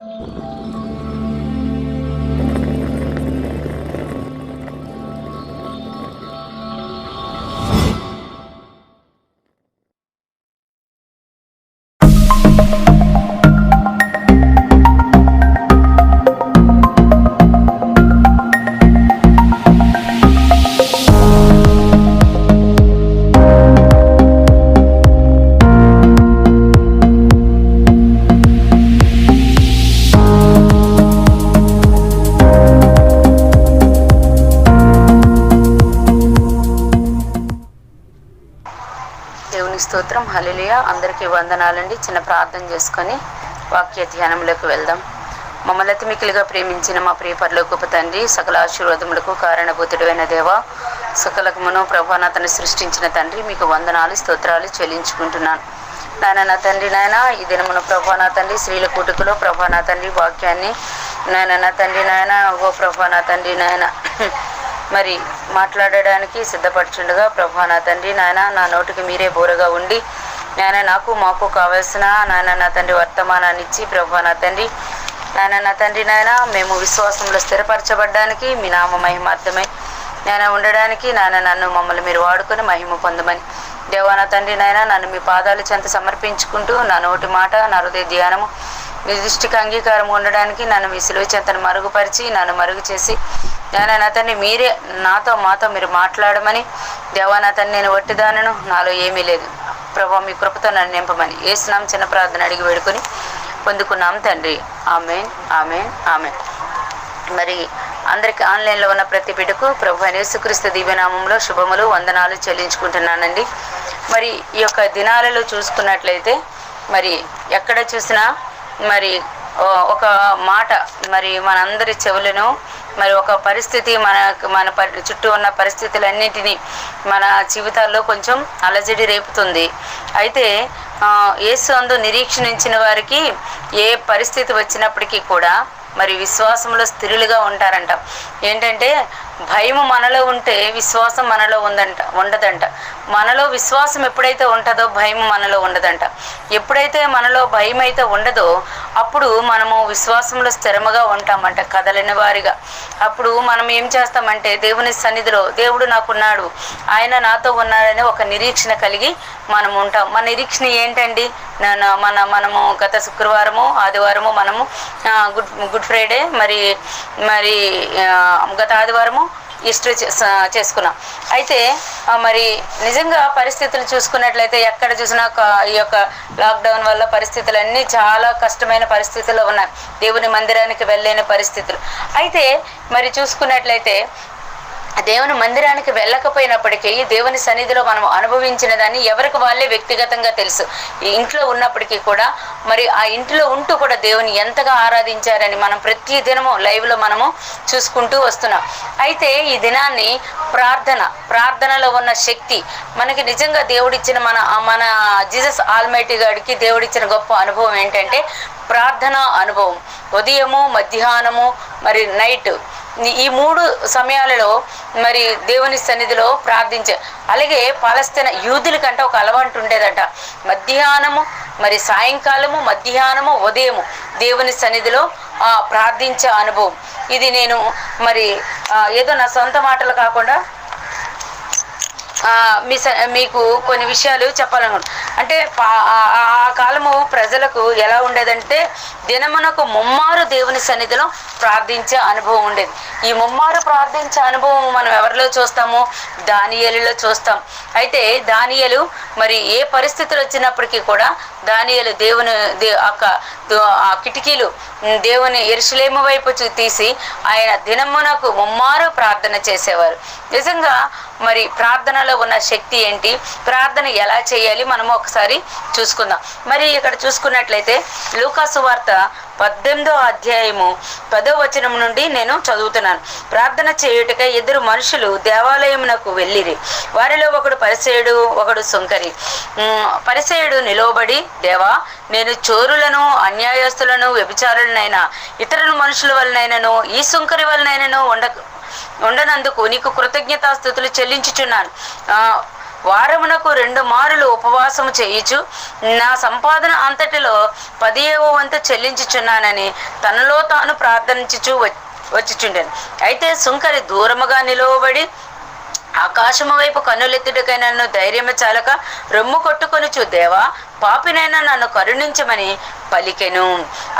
Thank you. అందరికీ వందనాలండి. చిన్న ప్రార్థన చేసుకొని వాక్య ధ్యానంలోకి వెళ్దాం. మమ్మల్ని అతి ప్రేమించిన మా ప్రియపరలోకపు తండ్రి సకల ఆశీర్వాదములకు కారణభూతుడైన దేవ సకలకమును ప్రభానాతను సృష్టించిన తండ్రి మీకు వందనాలు స్తోత్రాలు చెల్లించుకుంటున్నాను. నాయన నా తండ్రి నాయన ఈ దినమున ప్రభానా తండ్రి స్త్రీల కూటుకులో ప్రభానా తండ్రి వాక్యాన్ని నాయన నా తండ్రి నాయన ఓ ప్రభానా తండ్రి నాయన మరి మాట్లాడడానికి సిద్ధపడుచుండగా ప్రభానా తండ్రి నాయన నా నోటికి మీరే బోరగా ఉండి నాయన నాకు మాకు కావలసిన నాయన నా తండ్రి వర్తమానాన్ని ఇచ్చి ప్రభు నా తండ్రి. నాయన నా తండ్రి నాయన మేము విశ్వాసంలో స్థిరపరచబడ్డానికి మీ నామ మహిమార్థమై నాయన ఉండడానికి నాయన నన్ను మమ్మల్ని మీరు వాడుకొని మహిమ పొందమని. దేవా నా తండ్రి నాయన నన్ను మీ పాదాలు చెంత సమర్పించుకుంటూ నా నోటి మాట నా హృదయ ధ్యానము మీ దృష్టికి అంగీకారం ఉండడానికి నన్ను మీ సిలువ చెంతను మరుగుపరిచి నన్ను మరుగు చేసి నాయన నా తండ్రి మీరే నాతో మాతో మీరు మాట్లాడమని దేవా తండ్రి నేను వట్టిదానను నాలో ఏమీ లేదు. ప్రభావ మీ కృపతో నన్ను నింపమని ఏసునాం చిన్న ప్రార్థన అడిగి వేడుకొని పొందుకున్నాం తండ్రి. Amen amen amen. మరి అందరికి ఆన్లైన్లో ఉన్న ప్రతి బిడ్డకు ప్రభు యేసుక్రీస్తు దివ్యనామంలో శుభములు వందనాలు చెల్లించుకుంటున్నానండి. మరి ఈ యొక్క దినాలలో చూసుకున్నట్లయితే మరి ఎక్కడ చూసినా మరి ఒక మాట మరి మనందరి చెవులను మరి ఒక పరిస్థితి మన మన పరి- చుట్టూ ఉన్న పరిస్థితులన్నిటినీ మన జీవితాల్లో కొంచెం అలజడి రేపుతుంది. అయితే యేసు అందు నిరీక్షణించిన వారికి ఏ పరిస్థితి వచ్చినప్పటికీ కూడా మరి విశ్వాసంలో స్థిరులుగా ఉంటారంట. ఏంటంటే భయం మనలో ఉంటే విశ్వాసం మనలో ఉందంట ఉండదంట. మనలో విశ్వాసం ఎప్పుడైతే ఉంటుందో భయం మనలో ఉండదంట. ఎప్పుడైతే మనలో భయం అయితే ఉండదో అప్పుడు మనము విశ్వాసంలో స్థిరముగా ఉంటామంట కదలని వారిగా. అప్పుడు మనం ఏం చేస్తామంటే దేవుని సన్నిధిలో దేవుడు నాకున్నాడు ఆయన నాతో ఉన్నాడని ఒక నిరీక్షణ కలిగి మనం ఉంటాం. మన నిరీక్షణ ఏంటండి? మన మనము గత శుక్రవారము ఆదివారము మనము గుడ్ గుడ్ ఫ్రైడే మరి మరి గత ఆదివారము ఈస్టర్ చేసుకున్నాం. అయితే మరి నిజంగా పరిస్థితులు చూసుకున్నట్లయితే ఎక్కడ చూసినా ఈ యొక్క లాక్డౌన్ వల్ల పరిస్థితులు అన్నీ చాలా కష్టమైన పరిస్థితుల్లో ఉన్నాయి. దేవుని మందిరానికి వెళ్ళలేని పరిస్థితులు. అయితే మరి చూసుకున్నట్లయితే దేవుని మందిరానికి వెళ్ళకపోయినప్పటికీ దేవుని సన్నిధిలో మనం అనుభవించిన దాన్ని ఎవరికి వాళ్ళే వ్యక్తిగతంగా తెలుసు. ఈ ఇంట్లో ఉన్నప్పటికీ కూడా మరి ఆ ఇంట్లో ఉంటూ కూడా దేవుని ఎంతగా ఆరాధించారని మనం ప్రతి దినము లైవ్లో మనము చూసుకుంటూ వస్తున్నాం. అయితే ఈ దినాన్ని ప్రార్థన ప్రార్థనలో ఉన్న శక్తి మనకి నిజంగా దేవుడిచ్చిన మన మన జీసస్ ఆల్మైటీ గాడికి దేవుడిచ్చిన గొప్ప అనుభవం ఏంటంటే ప్రార్థన అనుభవం. ఉదయము మధ్యాహ్నము మరి నైట్ ఈ- మూడు సమయాలలో మరి దేవుని సన్నిధిలో ప్రార్థించే. అలాగే పాలస్తీన యూదుల కంటే ఒక అలవాటు ఉండేదట. మధ్యాహ్నము మరి సాయంకాలము మధ్యాహ్నము ఉదయము దేవుని సన్నిధిలో ప్రార్థించే అనుభవం. ఇది నేను మరి ఏదో నా సొంత మాటలు కాకుండా మీ స- మీకు కొన్ని విషయాలు చెప్పాలనుకుంటున్నాను అంటే పా- ఆ- కాలము ప్రజలకు ఎలా ఉండేదంటే దినమునకు ముమ్మారు దేవుని సన్నిధిలో ప్రార్థించే అనుభవం ఉండేది. ఈ ముమ్మారు ప్రార్థించే అనుభవం మనం ఎవరిలో చూస్తాము? దానియలులో చూస్తాం. అయితే దానియలు మరి ఏ పరిస్థితులు వచ్చినప్పటికీ కూడా దానియలు దేవుని దే ఆ కిటికీలు దేవుని ఎరుసలేము వైపు తీసి ఆయన దినమునకు ముమ్మారు ప్రార్థన చేసేవారు. నిజంగా మరి ప్రార్థనలు ఉన్న శక్తి ఏంటి? ప్రార్థన ఎలా చేయాలి? మనము ఒకసారి చూసుకుందాం. మరి ఇక్కడ చూసుకున్నట్లయితే లూకాసు వార్త పద్దెనిమిదో అధ్యాయము పదో వచనం నుండి నేను చదువుతున్నాను. ప్రార్థన చేయుటకై ఇద్దరు మనుషులు దేవాలయమునకు వెళ్ళిరి. వారిలో ఒకడు పరిసేయుడు ఒకడు సుంకరి. పరిసేయుడు నిలవబడి దేవా నేను చోరులను అన్యాయస్తులను వ్యభిచారులనైనా ఇతరుల మనుషుల వలనైనను ఈ సుంకరి వలనైనను ఉండ ఉండనందుకు నీకు కృతజ్ఞతాస్థుతులు చెల్లించుచున్నాను. వారమునకు రెండు మారులు ఉపవాసము చేయుచు నా సంపాదన అంతటిలో పదియవ వంతు చెల్లించుచున్నానని తనలో తాను ప్రార్థించుచు వచ్చిచుండెను. అయితే సుంకరి దూరముగా నిలువబడి ఆకాశము వైపు కన్నులెత్తుడికై నన్ను ధైర్యము చాలక రొమ్ము కొట్టుకొనుచు దేవా పాపినైనా నన్ను కరుణించమని పలికెను.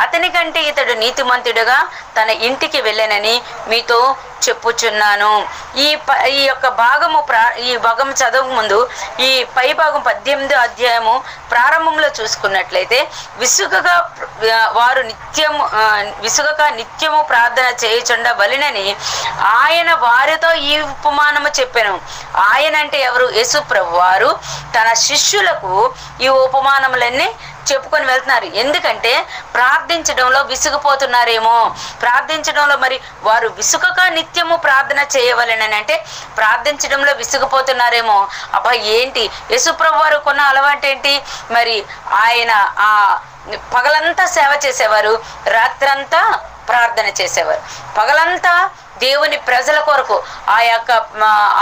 అతని కంటే ఇతడు నీతిమంతుడుగా తన ఇంటికి వెళ్ళనని మీతో చెప్పుచున్నాను. ఈ ప ఈ యొక్క భాగము ప్రా ఈ భాగం చదువు ముందు ఈ పై భాగం పద్దెనిమిది అధ్యాయము ప్రారంభంలో చూసుకున్నట్లయితే విసుగగా వారు నిత్యము విసుగగా విసుగక నిత్యము ప్రార్థన చేయుచుండ బలినని ఆయన వారితో ఈ ఉపమానము చెప్పాను. ఆయన అంటే ఎవరు? యేసు ప్రభు వారు తన శిష్యులకు ఈ అవమానములన్నీ చెప్పుకొని వెళ్తున్నారు. ఎందుకంటే ప్రార్థించడంలో విసుగుపోతున్నారేమో. ప్రార్థించడంలో మరి వారు విసుగక నిత్యము ప్రార్థన చేయవలెనని అంటే ప్రార్థించడంలో విసుగుపోతున్నారేమో. అబ్బా ఏంటి? యశుప్రభు వారు కొన్న అలవాటు ఏంటి మరి ఆయన ఆ పగలంతా సేవ చేసేవారు రాత్రంతా ప్రార్థన చేసేవారు. పగలంతా దేవుని ప్రజల కొరకు ఆ యొక్క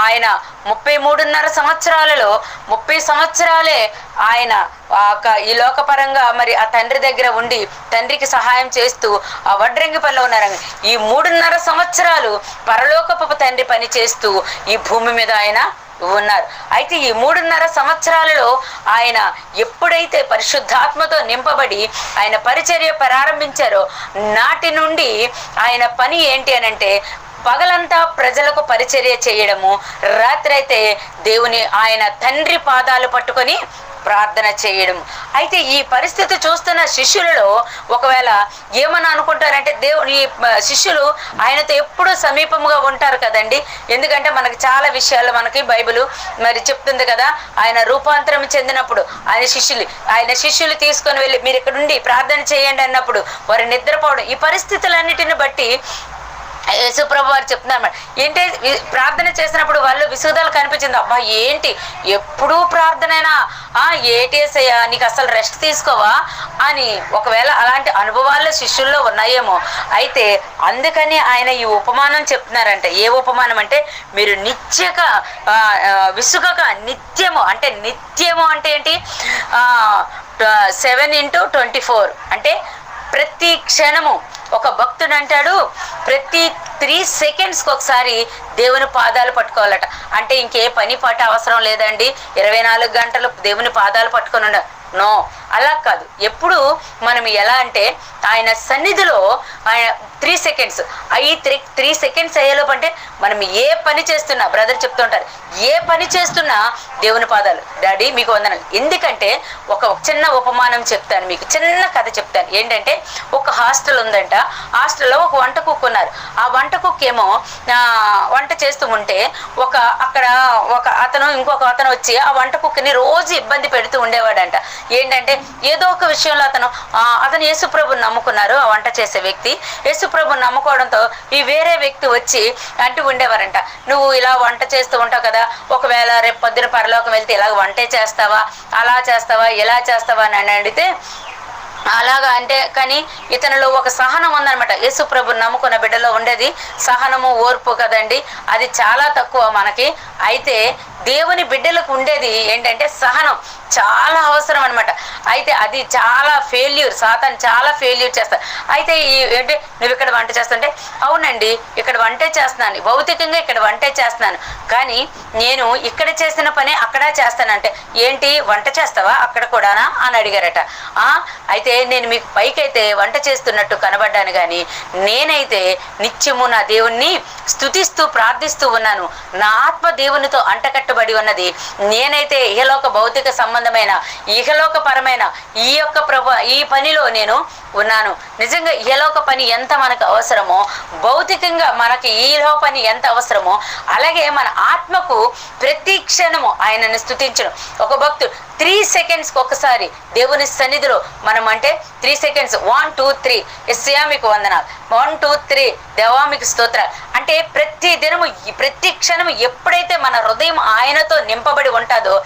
ఆయన ముప్పై మూడున్నర సంవత్సరాలలో ముప్పై సంవత్సరాలే ఆయన ఆ యొక్క ఈ లోకపరంగా మరి ఆ తండ్రి దగ్గర ఉండి తండ్రికి సహాయం చేస్తూ ఆ వడ్రంగి పనిలో ఉన్నారు ఈ మూడున్నర సంవత్సరాలు పరలోకపు తండ్రి పని చేస్తూ ఈ భూమి మీద ఆయన ఉన్నారు. అయితే ఈ మూడున్నర సంవత్సరాలలో ఆయన ఎప్పుడైతే పరిశుద్ధాత్మతో నింపబడి ఆయన పరిచర్య ప్రారంభించారో నాటి నుండి ఆయన పని ఏంటి అని అంటే పగలంతా ప్రజలకు పరిచర్య చేయడము రాత్రి అయితే దేవుని ఆయన తండ్రి పాదాలు పట్టుకొని ప్రార్థన చేయడం అయితే ఈ పరిస్థితి చూస్తున్న శిష్యులలో ఒకవేళ ఏమని అనుకుంటారంటే దేవుని ఈ శిష్యులు ఆయనతో ఎప్పుడూ సమీపముగా ఉంటారు కదండి. ఎందుకంటే మనకి చాలా విషయాలు మనకి బైబిల్ మరి చెప్తుంది కదా ఆయన రూపాంతరం చెందినప్పుడు ఆయన శిష్యులు ఆయన శిష్యులు తీసుకొని వెళ్ళి మీరు ఇక్కడ ఉండి ప్రార్థన చేయండి అన్నప్పుడు వారు నిద్రపోవడం ఈ పరిస్థితులన్నిటిని బట్టి యేసుప్రభు వారు చెప్తున్నారు ఏంటి? వి- ప్రార్థన చేసినప్పుడు వాళ్ళు విసుగుదల కనిపించింది. అబ్బా ఏంటి? ఎప్పుడూ ప్రార్థనైనా ఆ ఏటేసయ్యా నీకు అసలు రెస్ట్ తీసుకోవా? అని ఒకవేళ అలాంటి అనుభవాలు శిష్యుల్లో ఉన్నాయేమో అయితే అందుకని ఆయన ఈ ఉపమానం చెప్తున్నారంట. ఏ ఉపమానం అంటే మీరు నిత్యక విసుగక నిత్యము అంటే నిత్యము అంటే ఏంటి? Seven into twenty four. అంటే ప్రతి క్షణము ఒక భక్తుడు అంటాడు ప్రతి త్రీ సెకండ్స్కి ఒకసారి దేవుని పాదాలు పట్టుకోవాలట. అంటే ఇంకే పని పాట అవసరం లేదండి. ఇరవై నాలుగు గంటలు దేవుని పాదాలు పట్టుకొని ఉండ నో. అలా కాదు. ఎప్పుడు మనం ఎలా అంటే ఆయన సన్నిధిలో ఆయన three seconds I three three seconds అయ్యేలోపు అంటే మనం ఏ పని చేస్తున్నా బ్రదర్ చెప్తుంటారు ఏ పని చేస్తున్నా దేవుని పాదాలు. డాడీ మీకు వందనాలు. ఎందుకంటే ఒక చిన్న ఉపమానం చెప్తాను మీకు చిన్న కథ చెప్తాను. ఏంటంటే ఒక హాస్టల్ ఉందంట. హాస్టల్లో ఒక వంట కుక్ ఉన్నారు. ఆ వంట కుక్ ఏమో వంట చేస్తూ ఉంటే ఒక అక్కడ ఒక అతను ఇంకొక అతను వచ్చి ఆ వంట కుక్ని రోజు ఇబ్బంది పెడుతూ ఉండేవాడంట. ఏంటంటే ఏదో ఒక విషయంలో అతను ఆ, అతను యేసుప్రభుని నమ్ముకున్నారు ఆ వంట చేసే వ్యక్తి. యేసుప్రభుని నమ్ముకోవడంతో ఈ వేరే వ్యక్తి వచ్చి అంటూ ఉండేవారంట. నువ్వు ఇలా వంట చేస్తూ ఉంటావు కదా ఒకవేళ రేపు పొద్దున పరలోకం వెళ్తే ఇలా వంటే చేస్తావా? అలా చేస్తావా? ఇలా చేస్తావా? అని అడిగితే అలాగా అంటే కానీ ఇతనిలో ఒక సహనం ఉందనమాట యేసు ప్రభు నమ్ముకున్న బిడ్డలో ఉండేది సహనము ఓర్పు కదండి. అది చాలా తక్కువ మనకి. అయితే దేవుని బిడ్డలకు ఉండేది ఏంటంటే సహనం. చాలా అవసరం అనమాట అయితే అది చాలా ఫెయిల్యూర్ సాతన్ చాలా ఫెయిల్యూర్ చేస్తాను అయితే ఈ ఏంటి? నువ్వు ఇక్కడ వంట చేస్తుంటే అవునండి ఇక్కడ వంటే చేస్తున్నాను. భౌతికంగా ఇక్కడ వంటే చేస్తున్నాను. కానీ నేను ఇక్కడ చేసిన పని అక్కడ చేస్తానంటే ఏంటి? వంట చేస్తావా? అక్కడ కూడానా? అని అడిగారట. ఆ? అయితే నేను మీకు పైకైతే వంట చేస్తున్నట్టు కనబడ్డాను కానీ నేనైతే నిత్యము నా దేవుణ్ణి స్థుతిస్తూ ప్రార్థిస్తూ ఉన్నాను. నా ఆత్మ దేవునితో అంటకట్టుబడి ఉన్నది. నేనైతే ఇహలోక భౌతిక సంబంధమైన ఇహలోక పరమైన ఈ యొక్క ప్రభు ఈ పనిలో నేను ఉన్నాను. నిజంగా ఇహలోక పని ఎంత మనకు అవసరమో భౌతికంగా మనకి ఈలో పని ఎంత అవసరమో అలాగే మన ఆత్మకు ప్రతి క్షణము ఆయనను స్థుతించడం ఒక భక్తుడు త్రీ సెకండ్స్కి ఒకసారి దేవుని సన్నిధిలో మనం అంటే three seconds one two three ఎస్యా మీకు వందనాలు. వన్ టూ త్రీ దేవా మీకు స్తోత్రాలు. అంటే ప్రతి దినము ప్రతి క్షణము ఎప్పుడైతే మన హృదయం ఆయనతో నింపబడి ఉంటుందో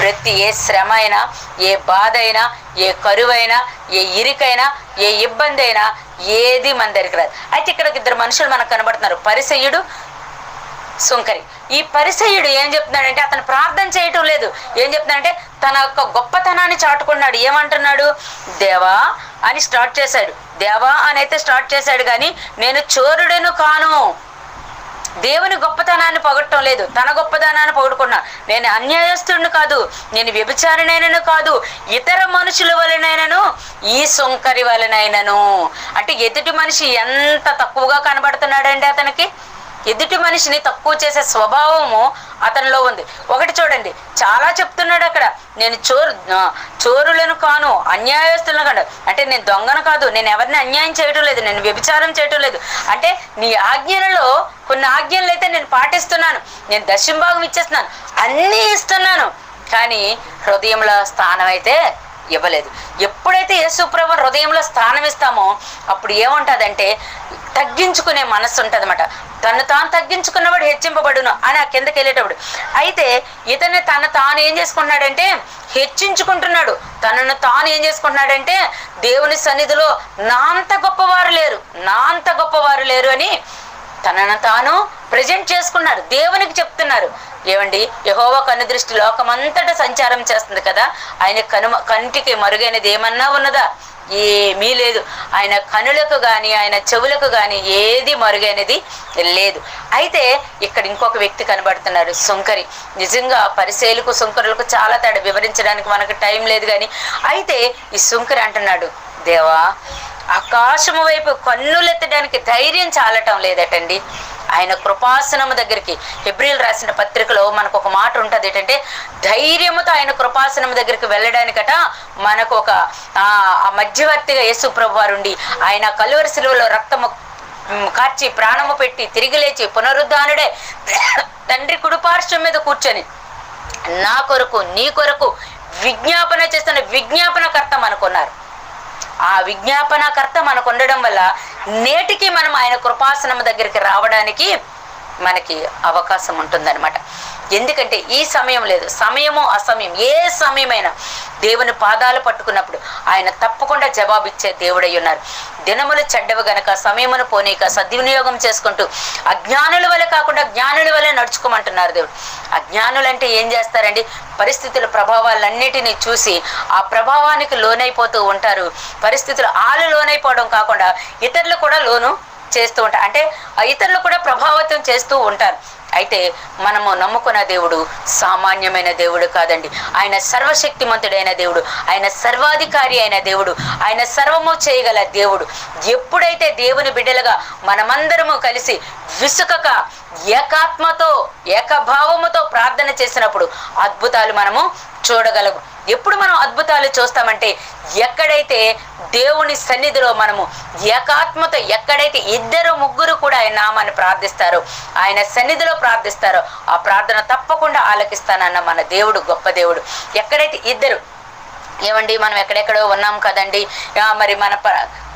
ప్రతి ఏ శ్రమ అయినా ఏ బాధ అయినా ఏ కరువైనా ఏ ఇరికైనా ఏ ఇబ్బంది అయినా ఏది మన దగ్గరికి రాదు. అయితే ఇక్కడ ఇద్దరు మనుషులు మనకు కనబడుతున్నారు. పరిసయుడు సుంకరి. ఈ పరిసయుడు ఏం చెప్తున్నాడంటే అతను ప్రార్థన చేయటం లేదు. ఏం చెప్తున్నాడంటే తన యొక్క గొప్పతనాన్ని చాటుకున్నాడు. ఏమంటున్నాడు? దేవా అని స్టార్ట్ చేశాడు. దేవా అని అయితే స్టార్ట్ చేశాడు కానీ నేను చోరుడను కాను. దేవుని గొప్పతనాన్ని పొగట్టడం లేదు. తన గొప్పతనాన్ని పొగడుకున్నా. నేను అన్యాయస్తుడిని కాదు. నేను వ్యభిచారినైనను కాదు. ఇతర మనుషుల వలనైనను ఈ సొంకరి వలనైనను. అంటే ఎదుటి మనిషి ఎంత తక్కువగా కనబడుతున్నాడండి అతనికి? ఎదుటి మనిషిని తక్కువ చేసే స్వభావము అతనిలో ఉంది. ఒకటి చూడండి. చాలా చెప్తున్నాడు అక్కడ. నేను చోరు చోరులను కాను అన్యాయస్తులను కాదు అంటే నేను దొంగను కాదు. నేను ఎవరిని అన్యాయం చేయటం లేదు. నేను వ్యభిచారం చేయటం లేదు. అంటే నీ ఆజ్ఞలలో కొన్ని ఆజ్ఞలు అయితే నేను పాటిస్తున్నాను. నేను దశంభాగం ఇచ్చేస్తున్నాను. అన్నీ ఇస్తున్నాను. కానీ హృదయంలో స్థానం అయితే ఇవ్వలేదు. ఎప్పుడైతే యేసుప్రభు హృదయంలో స్థానం ఇస్తామో అప్పుడు ఏముంటుందంటే తగ్గించుకునే మనస్సు ఉంటుంది అన్నమాట తను తాను తగ్గించుకున్నవాడు హెచ్చింపబడును అని ఆ కిందకి వెళ్ళేటప్పుడు. అయితే ఇతను తను తాను ఏం చేసుకుంటున్నాడంటే హెచ్చించుకుంటున్నాడు. తనను తాను ఏం చేసుకుంటున్నాడంటే దేవుని సన్నిధిలో నా అంత గొప్పవారు లేరు నా అంత గొప్పవారు లేరు అని తనను తాను ప్రజెంట్ చేసుకున్నారు. దేవునికి చెప్తున్నారు. ఏమండి? యహోవ కన్ను దృష్టి లోకమంతటా సంచారం చేస్తుంది కదా? ఆయన కను కంటికి మరుగైనది ఏమన్నా ఉన్నదా? ఏమీ లేదు. ఆయన కనులకు కానీ ఆయన చెవులకు కానీ ఏది మరుగైనది లేదు. అయితే ఇక్కడ ఇంకొక వ్యక్తి కనబడుతున్నాడు సుంకరి. నిజంగా పరిశీలకు సుంకరులకు చాలా తేడా. వివరించడానికి మనకు టైం లేదు కానీ అయితే ఈ సుంకరి అంటున్నాడు దేవా ఆకాశము వైపు కన్నులెత్తడానికి ధైర్యం చాలటం లేదటండి. ఆయన కృపాసనము దగ్గరికి హెబ్రిల్ రాసిన పత్రికలో మనకు ఒక మాట ఉంటుంది ఏంటంటే ధైర్యముతో ఆయన కృపాసనము దగ్గరికి వెళ్ళడానికట మనకు ఒక ఆ మధ్యవర్తిగా యేసు ప్రభు వారుండి ఆయన కలువరి శిలువలో రక్తము కార్చి ప్రాణము పెట్టి తిరిగి లేచి పునరుద్ధానుడే తండ్రి కుడిపార్శ్వం మీద కూర్చొని నా కొరకు నీ కొరకు విజ్ఞాపన చేస్తున్న విజ్ఞాపనకర్త మనకున్నారు ఆ విజ్ఞాపనకర్త మనకు ఉండడం వల్ల నేటికి మనం ఆయన కృపాసనం దగ్గరికి రావడానికి మనకి అవకాశం ఉంటుందన్నమాట. ఎందుకంటే ఈ సమయం లేదు. సమయము అసమయం ఏ సమయమైనా దేవుని పాదాలు పట్టుకున్నప్పుడు ఆయన తప్పకుండా జవాబిచ్చే దేవుడై ఉన్నారు. దినములు చెడ్డవు గనక సమయమును పోనీక సద్వినియోగం చేసుకుంటూ అజ్ఞానుల వల్ల కాకుండా జ్ఞానుల వల్లే నడుచుకోమంటున్నారు దేవుడు. అజ్ఞానులంటే ఏం చేస్తారండి? పరిస్థితుల ప్రభావాలన్నిటినీ చూసి ఆ ప్రభావానికి లోనైపోతూ ఉంటారు. పరిస్థితులు ఆలు లోనైపోవడం కాకుండా ఇతరులు కూడా లోను చేస్తూ ఉంటారు. అంటే ఆ ఇతరులు కూడా ప్రభావితం చేస్తూ ఉంటారు. అయితే మనము నమ్ముకున్న దేవుడు సామాన్యమైన దేవుడు కాదండి. ఆయన సర్వశక్తిమంతుడైన దేవుడు ఆయన సర్వాధికారి అయిన దేవుడు ఆయన సర్వము చేయగల దేవుడు. ఎప్పుడైతే దేవుని బిడ్డలుగా మనమందరము కలిసి విసుకక ఏకాత్మతో ఏకభావముతో ప్రార్థన చేసినప్పుడు అద్భుతాలు మనము చూడగలము. ఎప్పుడు మనం అద్భుతాలు చూస్తామంటే ఎక్కడైతే దేవుని సన్నిధిలో మనము ఏకాత్మతో ఎక్కడైతే ఇద్దరు ముగ్గురు కూడా ఆయన నామాన్ని ప్రార్థిస్తారో ఆయన సన్నిధిలో ప్రార్థిస్తారో ఆ ప్రార్థన తప్పకుండా ఆలకిస్తానన్న మన దేవుడు గొప్ప దేవుడు. ఎక్కడైతే ఇద్దరు ఏమండి మనం ఎక్కడెక్కడో ఉన్నాం కదండి మరి మన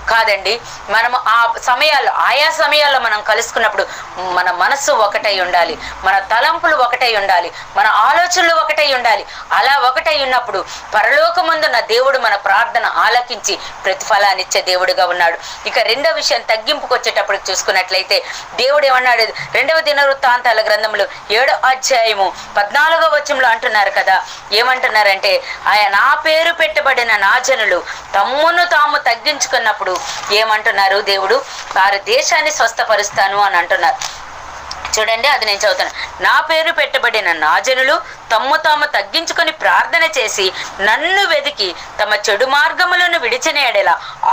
కాదండి మనము ఆ సమయాల్లో ఆయా సమయాల్లో మనం కలుసుకున్నప్పుడు మన మనస్సు ఒకటై ఉండాలి మన తలంపులు ఒకటై ఉండాలి మన ఆలోచనలు ఒకటై ఉండాలి. అలా ఒకటై ఉన్నప్పుడు పరలోకమందున్న దేవుడు మన ప్రార్థన ఆలకించి ప్రతిఫలాన్ని ఇచ్చే దేవుడుగా ఉన్నాడు. ఇక రెండో విషయం తగ్గింపుకు వచ్చేటప్పుడు చూసుకున్నట్లయితే దేవుడు ఏమన్నాడు? రెండవ దినవృత్తాంతాల గ్రంథంలో ఏడో అధ్యాయము పద్నాలుగో వచనంలో అంటున్నారు కదా. ఏమంటున్నారంటే ఆయన నా పేరు పెట్టబడిన నా జనులు తమ్మును తాము తగ్గించుకున్నప్పుడు ఏమంటున్నారు దేవుడు? వారి దేశాన్ని స్వస్థపరుస్తాను అని అంటున్నారు. చూడండి అది నేను చదువుతాను. నా పేరు పెట్టబడిన నా జనులు తమ్ము తాము తగ్గించుకొని ప్రార్థన చేసి నన్ను వెదికి తమ చెడు మార్గములను విడిచిన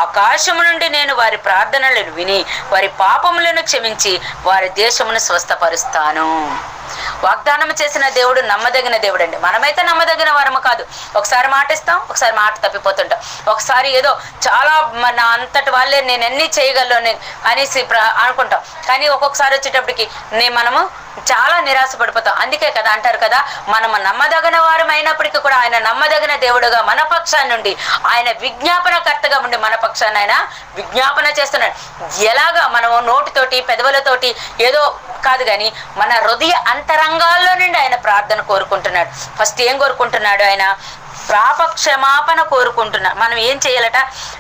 ఆకాశము నుండి నేను వారి ప్రార్థనలను విని వారి పాపములను క్షమించి వారి దేశమును స్వస్థపరుస్తాను. వాగ్దానం చేసిన దేవుడు నమ్మదగిన దేవుడు అండి మనమైతే నమ్మదగిన వరము కాదు. ఒకసారి మాట ఇస్తాం ఒకసారి మాట తప్పిపోతుంటాం. ఒకసారి ఏదో చాలా మన అంతటి వాళ్ళే నేను ఎన్ని చేయగలను అనేసి అనుకుంటాం. కానీ ఒక్కొక్కసారి వచ్చేటప్పటికి నే మనము చాలా నిరాశ పడిపోతాం అందుకే కదా అంటారు కదా మనము నమ్మదగిన వారం అయినప్పటికీ కూడా ఆయన నమ్మదగిన దేవుడుగా మన పక్షాన్ని నుండి ఆయన విజ్ఞాపనకర్తగా ఉండి మన పక్షాన్ని ఆయన విజ్ఞాపన చేస్తున్నాడు. ఎలాగా మనము నోటితోటి పెదవులతోటి ఏదో కాదు కానీ మన హృదయ అంతరంగాల్లో నుండి ఆయన ప్రార్థన కోరుకుంటున్నాడు. ఫస్ట్ ఏం కోరుకుంటున్నాడు ఆయన? పాప క్షమాపణ కోరుకుంటున్నా మనం ఏం చేయాలట?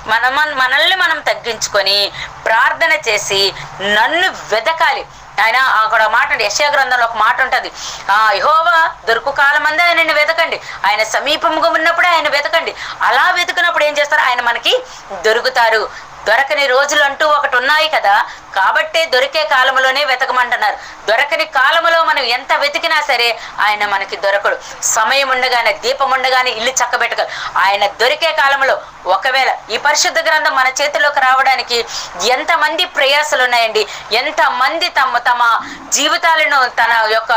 మన మనల్ని మనం తగ్గించుకొని ప్రార్థన చేసి నన్ను వెదకాలి. ఆయన అక్కడ మాట యశా గ్రంథంలో ఒక మాట ఉంటుంది. ఆ యహోవా దొరుకు కాలమందే ఆయనని వెతకండి. ఆయన సమీపముగా ఉన్నప్పుడే ఆయన వెతకండి. అలా వెతుకున్నప్పుడు ఏం చేస్తారు? ఆయన మనకి దొరుకుతారు. దొరకని రోజులు అంటూ ఒకటి ఉన్నాయి కదా. కాబట్టే దొరికే కాలంలోనే వెతకమంటున్నారు. దొరకని కాలంలో మనం ఎంత వెతికినా సరే ఆయన మనకి దొరకడు. సమయం ఉండగానే దీపం ఉండగానే ఇల్లు చక్కబెట్టగలరు ఆయన దొరికే కాలంలో ఒకవేళ ఈ పరిశుద్ధ గ్రంథం మన చేతిలోకి రావడానికి ఎంతమంది ప్రయాసలు ఉన్నాయండి ఎంతమంది తమ తమ జీవితాలను తన యొక్క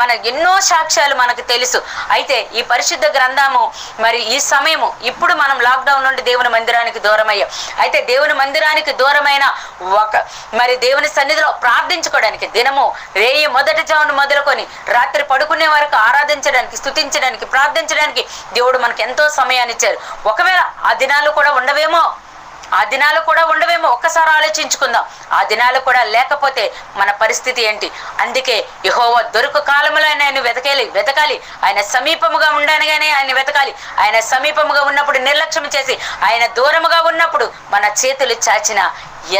మన ఎన్నో సాక్ష్యాలు మనకు తెలుసు. అయితే ఈ పరిశుద్ధ గ్రంథము మరి ఈ సమయము ఇప్పుడు మనం లాక్డౌన్ నుండి దేవుని మందిరానికి దూరమయ్యాం. అయితే దేవుని మందిరానికి దూరమైన ఒక మరి దేవుని సన్నిధిలో ప్రార్థించుకోవడానికి దినము రేయి మొదటి జామును మొదలుకొని రాత్రి పడుకునే వరకు ఆరాధించడానికి స్థుతించడానికి ప్రార్థించడానికి దేవుడు మనకు ఎంతో సమయాన్ని ఇచ్చారు. ఒకవేళ ఆ దినాలు కూడా ఉండవేమో? ఆ దినాలు కూడా ఉండవేమో? ఒక్కసారి ఆలోచించుకుందాం. ఆ దినాలు కూడా లేకపోతే మన పరిస్థితి ఏంటి? అందుకే యహోవ దొరుకు కాలంలో ఆయన ఆయన వెతకాలి వెతకాలి. ఆయన సమీపముగా ఉండగానే ఆయన వెతకాలి. ఆయన సమీపముగా ఉన్నప్పుడు నిర్లక్ష్యం చేసి ఆయన దూరముగా ఉన్నప్పుడు మన చేతులు చాచిన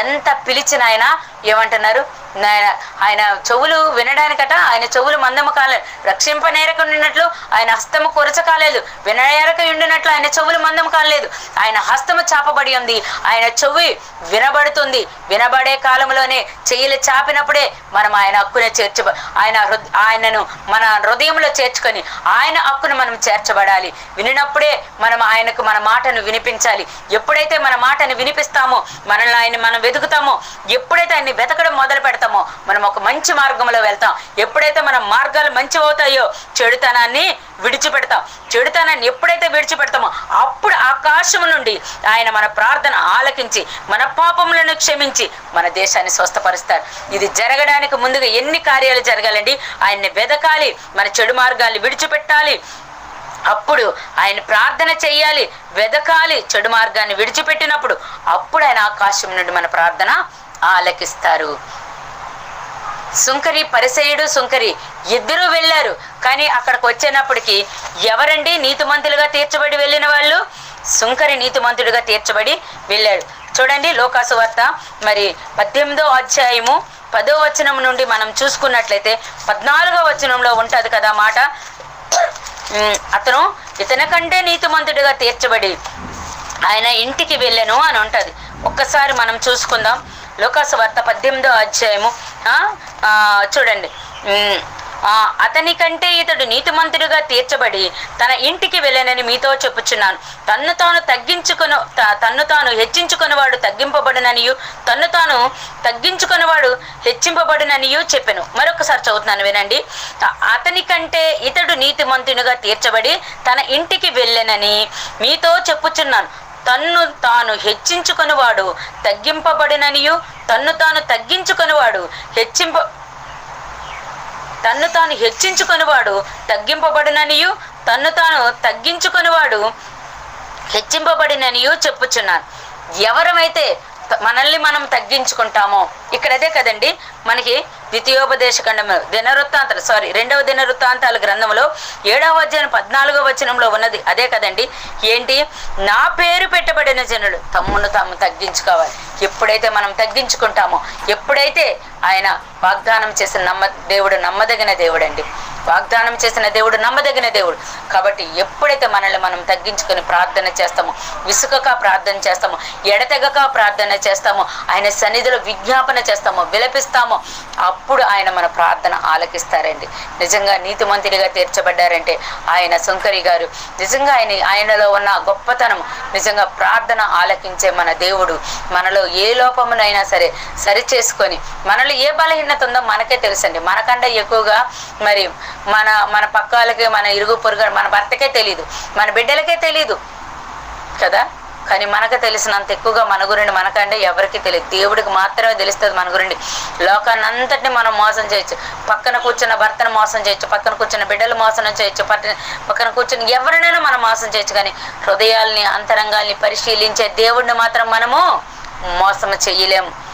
ఎంత పిలిచిన ఆయన ఏమంటున్నారు? ఆయన ఆయన చెవులు వినడానికట ఆయన చెవులు మందము కాలేదు. రక్షింపనేరక ఉండినట్లు ఆయన హస్తము కొరచ కాలేదు. వినయరక ఉండినట్లు ఆయన చెవులు మందం కాలేదు. ఆయన హస్తము చాపబడి ఉంది. ఆయన చెవి వినబడుతుంది. వినబడే కాలంలోనే చెయ్యిలు చాపినప్పుడే మనం ఆయన హక్కునే చేర్చ ఆయన ఆయనను మన హృదయంలో చేర్చుకొని ఆయన హక్కును మనం చేర్చబడాలి. వినినప్పుడే మనం ఆయనకు మన మాటను వినిపించాలి. ఎప్పుడైతే మన మాటను వినిపిస్తామో మనల్ని ఆయన మనం వెతుకుతామో ఎప్పుడైతే ఆయన్ని వెతకడం మొదలు పెడతామో మనం ఒక మంచి మార్గంలో వెళ్తాం. ఎప్పుడైతే మన మార్గాలు మంచి అవుతాయో చెడుతనాన్ని విడిచిపెడతాం. చెడుతనాన్ని ఎప్పుడైతే విడిచిపెడతామో అప్పుడు ఆకాశం నుండి ఆయన మన ప్రార్థన ఆలకించి మన పాపములను క్షమించి మన దేశాన్ని స్వస్థపరుస్తారు. ఇది జరగడానికి ముందుగా ఎన్ని కార్యాలు జరగాలండి? ఆయన్ని వెదకాలి మన చెడు మార్గాల్ని విడిచిపెట్టాలి. అప్పుడు ఆయన ప్రార్థన చెయ్యాలి వెదకాలి చెడు మార్గాన్ని విడిచిపెట్టినప్పుడు అప్పుడు ఆయన ఆకాశం నుండి మన ప్రార్థన ఆలకిస్తారు. సుంకరి పరిసయుడు సుంకరి. ఇద్దరూ వెళ్ళారు. కానీ అక్కడికి వచ్చేటప్పటికి ఎవరండి నీతిమంతులుగా తీర్చబడి వెళ్ళిన వాళ్ళు? సుంకరి నీతిమంతుడిగా తీర్చబడి వెళ్ళాడు. చూడండి లోకాసు వార్త. మరి పద్దెనిమిదో అధ్యాయము పదో వచనం నుండి మనం చూసుకున్నట్లయితే పద్నాలుగో వచనంలో ఉంటుంది కదా మాట. అతను ఇతని కంటే నీతిమంతుడిగా తీర్చబడి ఆయన ఇంటికి వెళ్ళను అని ఉంటుంది. ఒక్కసారి మనం చూసుకుందాం. లోకాసు వార్త పద్దెనిమిదో అధ్యాయము చూడండి. అతని కంటే ఇతడు నీతిమంతుడిగా తీర్చబడి తన ఇంటికి వెళ్ళనని మీతో చెప్పుచున్నాను. తన్ను తాను తగ్గించుకును తన్ను తాను హెచ్చించుకునేవాడు తగ్గింపబడిననియు తన్ను తాను తగ్గించుకునేవాడు హెచ్చింపబడిననియు చెప్పాను. మరొకసారి చదువుతున్నాను వినండి. అతని కంటే ఇతడు నీతిమంతునిగా తీర్చబడి తన ఇంటికి వెళ్ళనని మీతో చెప్పుచున్నాను. తన్ను తాను హెచ్చించుకునివాడు తగ్గింపబడిననియు తన్ను తాను తగ్గించుకునివాడు హెచ్చింప తన్ను తాను హెచ్చించుకునివాడు తగ్గింపబడిననియు తన్ను తాను తగ్గించుకునివాడు హెచ్చింపబడిననియు చెప్పుచున్నాను. ఎవరమైతే మనల్ని మనం తగ్గించుకుంటామో ఇక్కడ అదే కదండి మనకి ద్వితీయోపదేశండము దినవృత్తాంతాలు సారీ రెండవ దినవృత్తాంతాల గ్రంథంలో ఏడవ అధ్యాయం పద్నాలుగో వచనంలో ఉన్నది. అదే కదండి ఏంటి? నా పేరు పెట్టబడిన జనులు తమ్మును తాము తగ్గించుకోవాలి. ఎప్పుడైతే మనం తగ్గించుకుంటామో ఎప్పుడైతే ఆయన వాగ్దానం చేసిన నమ్మ దేవుడు నమ్మదగిన దేవుడండి. వాగ్దానం చేసిన దేవుడు నమ్మదగిన దేవుడు. కాబట్టి ఎప్పుడైతే మనల్ని మనం తగ్గించుకొని ప్రార్థన చేస్తామో విసుకక ప్రార్థన చేస్తామో ఎడతెగక ప్రార్థన చేస్తామో ఆయన సన్నిధిలో విజ్ఞాపన చేస్తామో విలపిస్తామో అప్పుడు ఆయన మన ప్రార్థన ఆలకిస్తారండి. నిజంగా నీతిమంతుడిగా తీర్చబడ్డారంటే ఆయన శంకరి గారు నిజంగా ఆయన ఆయనలో ఉన్న గొప్పతనం నిజంగా ప్రార్థన ఆలకించే మన దేవుడు మనలో ఏ లోపమునైనా సరే సరి చేసుకొని మనలో ఏ బలహీనత ఉందో మనకే తెలుసండి. మనకంటే ఎక్కువగా మరి మన మన పక్కాలకి మన ఇరుగు పొరుగు మన భర్తకే తెలియదు మన బిడ్డలకే తెలియదు కదా? కానీ మనకు తెలిసినంత ఎక్కువగా మన గురించి మనకంటే ఎవరికి తెలియదు. దేవుడికి మాత్రమే తెలుస్తుంది మన గురించి. లోకాన్ని అంతటిని మనం మోసం చేయొచ్చు. పక్కన కూర్చున్న భర్తను మోసం చేయొచ్చు. పక్కన కూర్చున్న బిడ్డలు మోసం చేయొచ్చు. పక్కన పక్కన కూర్చుని ఎవరినైనా మనం మోసం చేయొచ్చు. కానీ హృదయాల్ని అంతరంగాల్ని పరిశీలించే దేవుడిని మాత్రం మనము మోసం చెయ్యలేము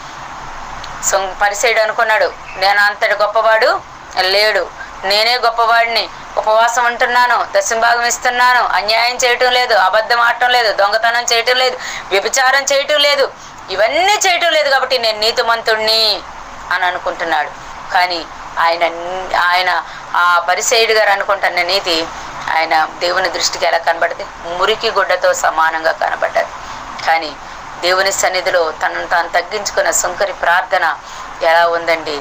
పరిసేయుడు అనుకున్నాడు. నేను అంతటి గొప్పవాడు లేడు. నేనే గొప్పవాడిని. ఉపవాసం ఉంటున్నాను. దశంభాగం ఇస్తున్నాను. అన్యాయం చేయటం లేదు. అబద్ధం ఆడటం లేదు. దొంగతనం చేయటం లేదు. వ్యభిచారం చేయటం లేదు. ఇవన్నీ చేయటం లేదు కాబట్టి నేను నీతిమంతుణ్ణి అని అనుకుంటున్నాడు. కానీ ఆయన ఆయన ఆ పరిసేయుడు గారు అనుకుంటున్న నీతి ఆయన దేవుని దృష్టికి ఎలా కనబడింది మురికి గుడ్డతో సమానంగా కనబడ్డది. కానీ దేవుని సన్నిధిలో తనను తాను తగ్గించుకున్న సుంకరి ప్రార్థన ఎలా ఉందండి?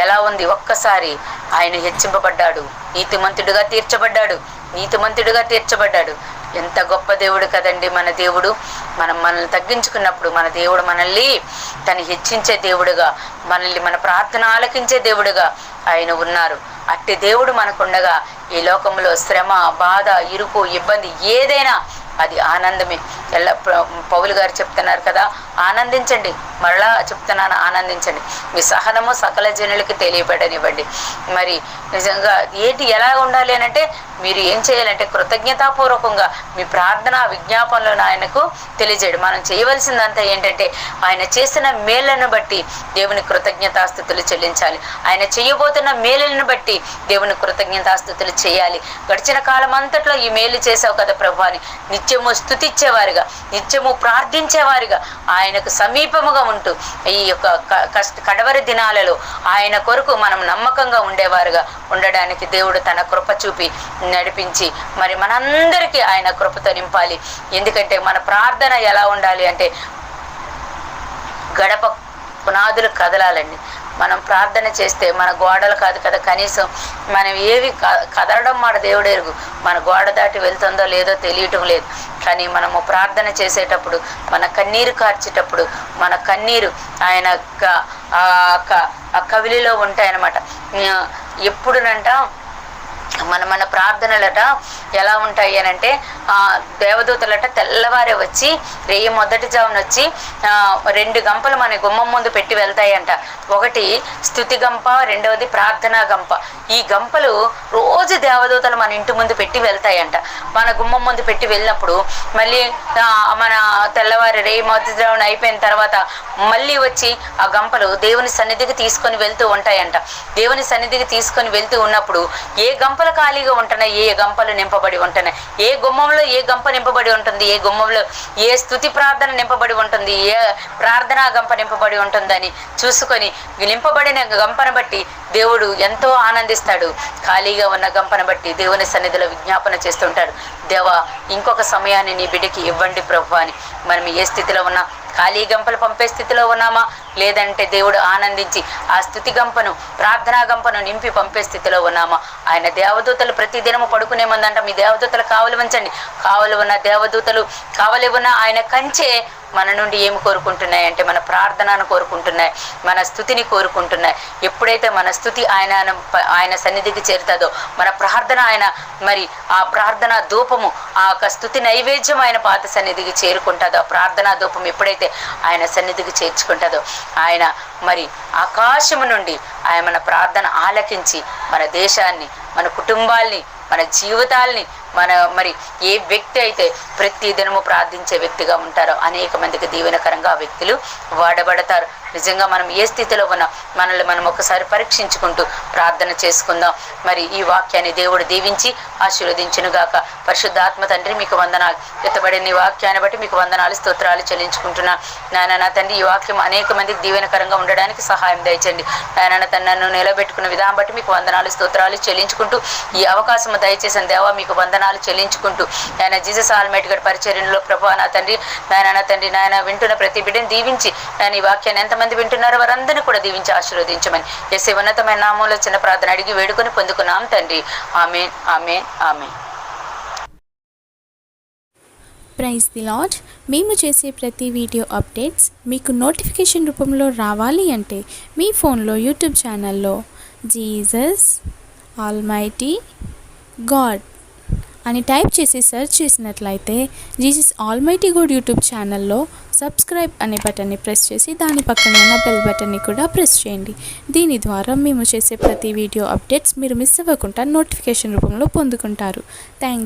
ఎలా ఉంది? ఒక్కసారి ఆయన హెచ్చింపబడ్డాడు. నీతిమంతుడుగా తీర్చబడ్డాడు. నీతిమంతుడుగా తీర్చబడ్డాడు. ఎంత గొప్ప దేవుడు కదండి మన దేవుడు. మనం మనల్ని తగ్గించుకున్నప్పుడు మన దేవుడు మనల్ని తను హెచ్చించే దేవుడుగా మనల్ని మన ప్రార్థన ఆలకించే దేవుడుగా ఆయన ఉన్నారు. అట్టి దేవుడు మనకుండగా ఈ లోకంలో శ్రమ బాధ ఇరుకు ఇబ్బంది ఏదైనా అది ఆనందమే. ఎల్ల పౌలు గారు చెప్తున్నారు కదా ఆనందించండి. మరలా చెప్తున్నాను ఆనందించండి. మీ సహనము సకల జనులకి తెలియబడనివ్వండి. మరి నిజంగా ఏంటి ఎలా ఉండాలి అని అంటే మీరు ఏం చేయాలంటే కృతజ్ఞతాపూర్వకంగా మీ ప్రార్థన విజ్ఞాపనలను ఆయనకు తెలియజేయడం. మనం చేయవలసిందంతా ఏంటంటే ఆయన చేసిన మేళ్ళను బట్టి దేవుని కృతజ్ఞతాస్థుతులు చెల్లించాలి. ఆయన చేయబోతున్న మేలులను బట్టి దేవుని కృతజ్ఞతాస్థుతులు చేయాలి. గడిచిన కాలం అంతట్లో ఈ మేలు చేసావు కదా ప్రభు అని నిత్యము స్థుతిచ్చేవారుగా నిత్యము ప్రార్థించేవారుగా ఆయనకు సమీపముగా ఉంటూ ఈ యొక్క కష్ట కడవరి దినాలలో ఆయన కొరకు మనం నమ్మకంగా ఉండేవారుగా. ఉండడానికి దేవుడు తన కృప చూపి నడిపించి మరి మనందరికీ ఆయన కృపతో నింపాలి. ఎందుకంటే మన ప్రార్థన ఎలా ఉండాలి అంటే గడప పునాదులు కదలాలండి. మనం ప్రార్థన చేస్తే మన గోడలు కాదు కదా కనీసం మనం ఏవి కదలడం మాట దేవుడు ఎరుగు. మన గోడ దాటి వెళ్తుందో లేదో తెలియటం లేదు. కానీ మనము ప్రార్థన చేసేటప్పుడు మన కన్నీరు కార్చేటప్పుడు మన కన్నీరు ఆయన ఆ ఆ కవిలిలో ఉంటాయన్నమాట. ఆ, ఎప్పుడునంట మన మన ప్రార్థనలట ఎలా ఉంటాయి అని అంటే ఆ, దేవదూతలట తెల్లవారే వచ్చి రేయి మొదటి జామున వచ్చి రెండు గంపలు మన గుమ్మం ముందు పెట్టి వెళ్తాయంట. ఒకటి స్థుతి గంప రెండవది ప్రార్థనా గంప. ఈ గంపలు రోజు దేవదూతలు మన ఇంటి ముందు పెట్టి వెళ్తాయంట. మన గుమ్మం ముందు పెట్టి వెళ్ళినప్పుడు మళ్ళీ మన తెల్లవారి రేయి మొదటి జామున అయిపోయిన తర్వాత మళ్ళీ వచ్చి ఆ గంపలు దేవుని సన్నిధికి తీసుకొని వెళ్తూ ఉంటాయంట. దేవుని సన్నిధికి తీసుకొని వెళ్తూ ఉన్నప్పుడు ఏ గంపలు ఖాళీగా ఉంటున్నాయి ఏ గంపలు నింపబడి ఉంటున్నాయి. ఏ గుమ్మంలో ఏ గంప నింపబడి ఉంటుంది ఏ గుమ్మంలో ఏ స్థుతి ప్రార్థన నింపబడి ఉంటుంది ఏ ప్రార్థనా గంప నింపబడి ఉంటుందని చూసుకొని నింపబడిన గంపను బట్టి దేవుడు ఎంతో ఆనందిస్తాడు. ఖాళీగా ఉన్న గంపను బట్టి దేవుని సన్నిధిలో విజ్ఞాపన చేస్తుంటాడు. దేవా ఇంకొక సమయాన్ని నీ బిడ్డకి ఇవ్వండి ప్రభు అని. మనం ఏ స్థితిలో ఉన్నా ఖాళీ గంపలు పంపే స్థితిలో ఉన్నామా? లేదంటే దేవుడు ఆనందించి ఆ స్థుతి గంపను ప్రార్థనా గంపను నింపి పంపే స్థితిలో ఉన్నామా? ఆయన దేవదూతలు ప్రతి దినము పడుకునే ముందంట మీ దేవదూతలు కావలి ఉంచండి. కావలి ఉన్న దేవదూతలు కావలి ఉన్న ఆయన కంచే మన నుండి ఏమి కోరుకుంటున్నాయి అంటే మన ప్రార్థనను కోరుకుంటున్నాయి మన స్థుతిని కోరుకుంటున్నాయి. ఎప్పుడైతే మన స్థుతి ఆయన ఆయన సన్నిధికి చేరుతుందో మన ప్రార్థన ఆయన మరి ఆ ప్రార్థన ధూపము ఆ యొక్క స్థుతి నైవేద్యం ఆయన పాత సన్నిధికి చేరుకుంటుందో ఆ ప్రార్థనా ధూపం ఎప్పుడైతే ఆయన సన్నిధికి చేర్చుకుంటుందో ఆయన మరి ఆకాశము నుండి ఆయన మన ప్రార్థన ఆలకించి మన దేశాన్ని మన కుటుంబాల్ని మన జీవితాల్ని మన మరి ఏ వ్యక్తి అయితే ప్రతి దినము ప్రార్థించే వ్యక్తిగా ఉంటారో అనేక మందికి దీవెనకరంగా ఆ వ్యక్తులు వాడబడతారు. నిజంగా మనం ఏ స్థితిలో ఉన్నా మనల్ని మనం ఒకసారి పరీక్షించుకుంటూ ప్రార్థన చేసుకుందాం. మరి ఈ వాక్యాన్ని దేవుడు దీవించి ఆశీర్వదించునుగాక. పరిశుద్ధాత్మ తండ్రి మీకు వందనాలు. ఎత్తబడిన ఈ వాక్యాన్ని బట్టి మీకు వందనాలు స్తోత్రాలు చెల్లించుకుంటున్నా. నాయన నా తండ్రి ఈ వాక్యం అనేక మందికి దీవెనకరంగా ఉండడానికి సహాయం దయచండి. నాయన నా నన్ను నిలబెట్టుకున్న విధానం బట్టి మీకు వందనాలు స్తోత్రాలు చెల్లించుకుంటూ ఈ అవకాశం దయచేసిన దేవా మీకు వందనాలు చెల్లించుకుంటూ. నాయన జీసస్ ఆల్మేట్ గడ్ పరిచర్యలో ప్రభు నా తండ్రి నాయన నా తండ్రి నాయన వింటున్న ప్రతి బిడ్డని దీవించి నేను ఈ వాక్యాన్ని ఎంతమంది వింటున్నారో వారందరినీ కూడా దీవించి ఆశీర్వదించమని ఎస్ఏ ఉన్నతమైన నామంలో చిన్న ప్రార్థన అడిగి వేడుకొని పొందుకున్నాం తండ్రి. ఆమె ఆమె ఆమె ప్రైజ్ ది లాడ్ మేము చేసే ప్రతి వీడియో అప్డేట్స్ మీకు నోటిఫికేషన్ రూపంలో రావాలి అంటే మీ ఫోన్లో యూట్యూబ్ ఛానల్లో జీసస్ ఆల్మైటీ గాడ్ అని టైప్ చేసి సెర్చ్ చేసినట్లయితే జీసస్ ఆల్మైటీ గుడ్ యూట్యూబ్ ఛానల్లో సబ్స్క్రైబ్ అనే బటన్ని ప్రెస్ చేసి దాని పక్కన ఉన్న బెల్ బటన్ని కూడా ప్రెస్ చేయండి. దీని ద్వారా మేము చేసే ప్రతి వీడియో అప్డేట్స్ మీరు మిస్ అవ్వకుండా నోటిఫికేషన్ రూపంలో పొందుకుంటారు. Thank you